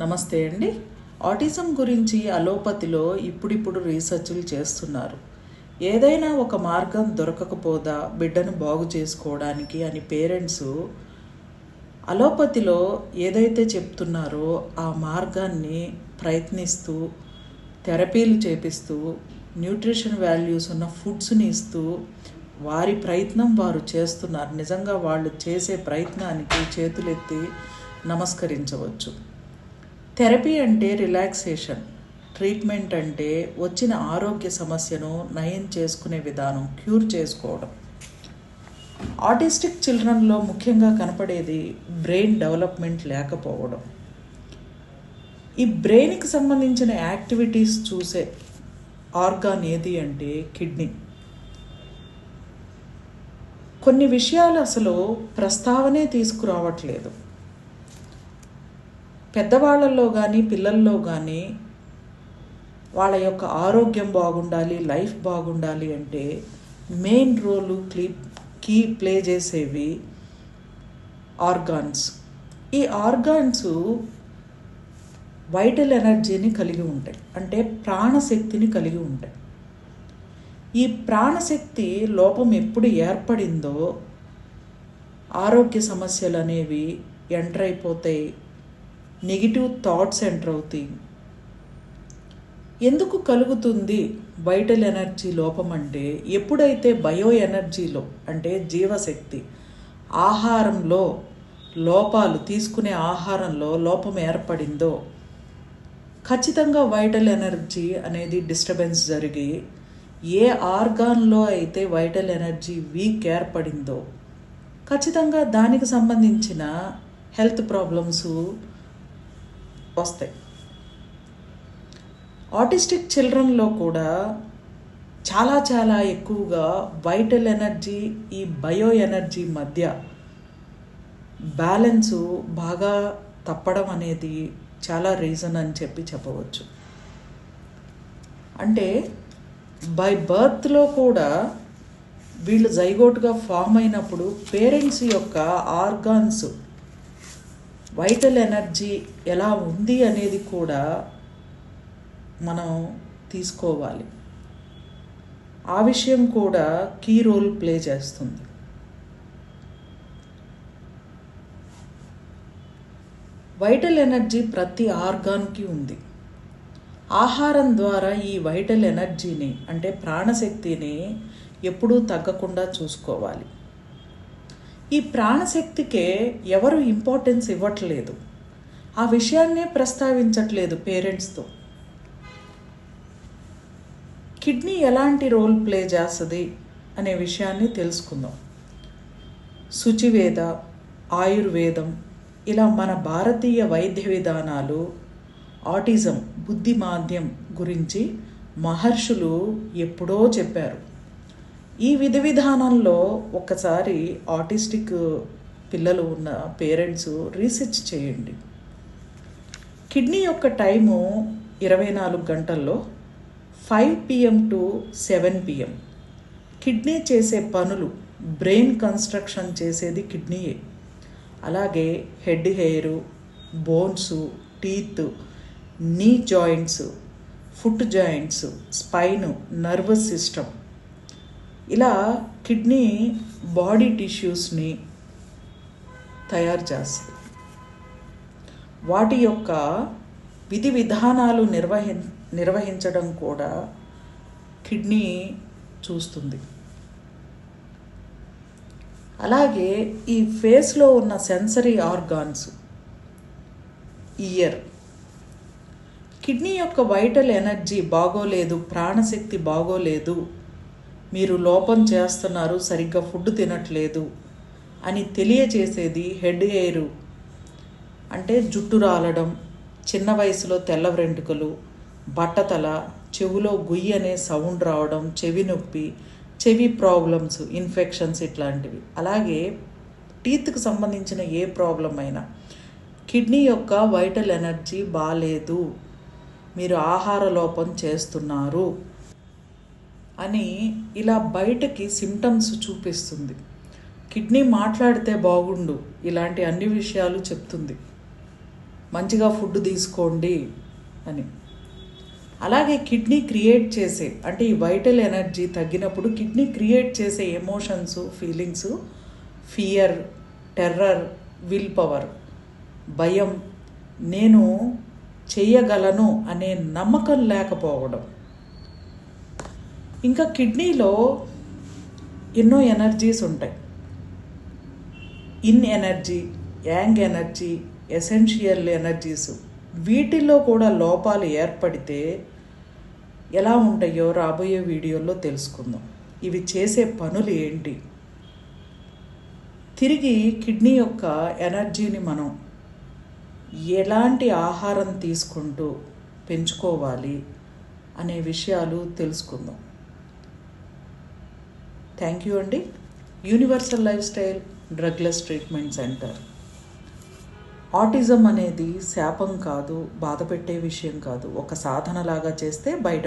నమస్తే అండి. ఆటిజం గురించి అలోపతిలో ఇప్పుడిప్పుడు రీసెర్చ్లు చేస్తున్నారు. ఏదైనా ఒక మార్గం దొరకకపోదా బిడ్డను బాగు చేసుకోవడానికి అని పేరెంట్స్ అలోపతిలో ఏదైతే చెప్తున్నారో ఆ మార్గాన్ని ప్రయత్నిస్తూ థెరపీలు చేపిస్తూ న్యూట్రిషన్ వాల్యూస్ ఉన్న ఫుడ్స్ని ఇస్తూ వారి ప్రయత్నం వారు చేస్తున్నారు. నిజంగా వాళ్ళు చేసే ప్రయత్నానికి చేతులెత్తి నమస్కరించవచ్చు. థెరపీ అంటే రిలాక్సేషన్. ట్రీట్మెంట్ అంటే వచ్చిన ఆరోగ్య సమస్యను నయం చేసుకునే విధానం క్యూర్ చేసుకోవడం. ఆటిస్టిక్ చిల్డ్రన్లో ముఖ్యంగా కనపడేది బ్రెయిన్ డెవలప్మెంట్ లేకపోవడం. ఈ బ్రెయిన్కి సంబంధించిన యాక్టివిటీస్ చూసే ఆర్గాన్ ఏది అంటే కిడ్నీ. కొన్ని విషయాలు అసలు ప్రస్తావనే తీసుకురావట్లేదు. పెద్దవాళ్ళల్లో కానీ పిల్లల్లో కానీ వాళ్ళ యొక్క ఆరోగ్యం బాగుండాలి లైఫ్ బాగుండాలి అంటే మెయిన్ రోలు క్లీ కీ ప్లే చేసేవి ఆర్గాన్స్. ఈ ఆర్గాన్స్ వైటల్ ఎనర్జీని కలిగి ఉంటాయి. అంటే ప్రాణశక్తిని కలిగి ఉంటాయి. ఈ ప్రాణశక్తి లోపం ఎప్పుడు ఏర్పడిందో ఆరోగ్య సమస్యలు అనేవి ఎంటర్ అయిపోతాయి. నెగిటివ్ థాట్స్ ఎంటర్ అవుతాయి. ఎందుకు కలుగుతుంది వైటల్ ఎనర్జీ లోపం అంటే? ఎప్పుడైతే బయో ఎనర్జీలో అంటే జీవశక్తి ఆహారంలో లోపాలు తీసుకునే ఆహారంలో లోపం ఏర్పడిందో ఖచ్చితంగా వైటల్ ఎనర్జీ అనేది డిస్టర్బెన్స్ జరిగి ఏ ఆర్గాన్లో అయితే వైటల్ ఎనర్జీ వీక్ ఏర్పడిందో ఖచ్చితంగా దానికి సంబంధించిన హెల్త్ ప్రాబ్లమ్స్ వస్తాయి. ఆటిస్టిక్ చిల్డ్రన్లో కూడా చాలా చాలా ఎక్కువగా వైటల్ ఎనర్జీ ఈ బయో ఎనర్జీ మధ్య బ్యాలెన్సు బాగా తప్పడం అనేది చాలా రీజన్ అని చెప్పి చెప్పవచ్చు. అంటే బై బర్త్లో కూడా వీళ్ళు జైగోట్గా ఫామ్ అయినప్పుడు పేరెంట్స్ యొక్క ఆర్గాన్స్ వైటల్ ఎనర్జీ ఎలా ఉంది అనేది కూడా మనం తీసుకోవాలి. ఆ విషయం కూడా కీ రోల్ ప్లే చేస్తుంది. వైటల్ ఎనర్జీ ప్రతి ఆర్గాన్కి ఉంది. ఆహారం ద్వారా ఈ వైటల్ ఎనర్జీని అంటే ప్రాణశక్తిని ఎప్పుడూ తగ్గకుండా చూసుకోవాలి. ఈ ప్రాణశక్తికే ఎవరు ఇంపార్టెన్స్ ఇవ్వట్లేదు. ఆ విషయాన్నే ప్రస్తావించట్లేదు పేరెంట్స్తో. కిడ్నీ ఎలాంటి రోల్ ప్లే చేస్తుంది అనే విషయాన్ని తెలుసుకుందాం. శుచివేద ఆయుర్వేదం ఇలా మన భారతీయ వైద్య విధానాలు ఆటిజం బుద్ధి మాంద్యం గురించి మహర్షులు ఎప్పుడో చెప్పారు. ఈ విధి విధానంలో ఒకసారి ఆటిస్టిక్ పిల్లలు ఉన్న పేరెంట్స్ రీసెర్చ్ చేయండి. కిడ్నీ యొక్క టైము ఇరవై నాలుగు గంటల్లో five PM to seven PM. Kidney చేసే పనులు బ్రెయిన్ కన్స్ట్రక్షన్ చేసేది కిడ్నీయే. అలాగే head hair bones teeth knee joints foot joints spine nervous system. ఇలా కిడ్నీ బాడీ టిష్యూస్ని తయారు చేస్తుంది. వాటి యొక్క విధి విధానాలు నిర్వహి నిర్వహించడం కూడా కిడ్నీ చూస్తుంది. అలాగే ఈ ఫేస్లో ఉన్న సెన్సరీ ఆర్గాన్స్ ఇయర్ కిడ్నీ యొక్క వైటల్ ఎనర్జీ బాగోలేదు ప్రాణశక్తి బాగోలేదు మీరు లోపం చేస్తున్నారు సరిగ్గా ఫుడ్ తినట్లేదు అని తెలియచేసేది హెడ్ ఎయిర్. అంటే జుట్టు రాలడం చిన్న వయసులో తెల్ల వెంట్రుకలు బట్టతల చెవులో గుయ్యి అనే సౌండ్ రావడం చెవి నొప్పి చెవి ప్రాబ్లమ్స్ ఇన్ఫెక్షన్స్ ఇట్లాంటివి. అలాగే టీత్కి సంబంధించిన ఏ ప్రాబ్లం అయినా కిడ్నీ యొక్క వైటల్ ఎనర్జీ బాగాలేదు మీరు ఆహార లోపం చేస్తున్నారు. అని ఇలా బయటకి సిమ్టమ్స్ చూపిస్తుంది. కిడ్నీ మాట్లాడితే బాగుండు ఇలాంటి అన్ని విషయాలు చెప్తుంది. మంచిగా ఫుడ్ తీసుకోండి అని. అలాగే కిడ్నీ క్రియేట్ చేసే అంటే ఈ వైటల్ ఎనర్జీ తగ్గినప్పుడు కిడ్నీ క్రియేట్ చేసే emotions feelings fear terror will power భయం నేను చేయగలను అనే నమ్మకం లేకపోవడం. ఇంకా కిడ్నీలో ఎన్నో ఎనర్జీస్ ఉంటాయి. Yin energy yang energy essential energies. వీటిల్లో కూడా లోపాలు ఏర్పడితే ఎలా ఉంటాయో రాబోయే వీడియోలో తెలుసుకుందాం. ఇవి చేసే పనులు ఏంటి? తిరిగి కిడ్నీ యొక్క ఎనర్జీని మనం ఎలాంటి ఆహారం తీసుకుంటూ పెంచుకోవాలి అనే విషయాలు తెలుసుకుందాం. థ్యాంక్ యూ అండి universal lifestyle drugless treatment centre autism అనేది శాపం కాదు బాధ పెట్టే విషయం కాదు. ఒక సాధనలాగా చేస్తే బయట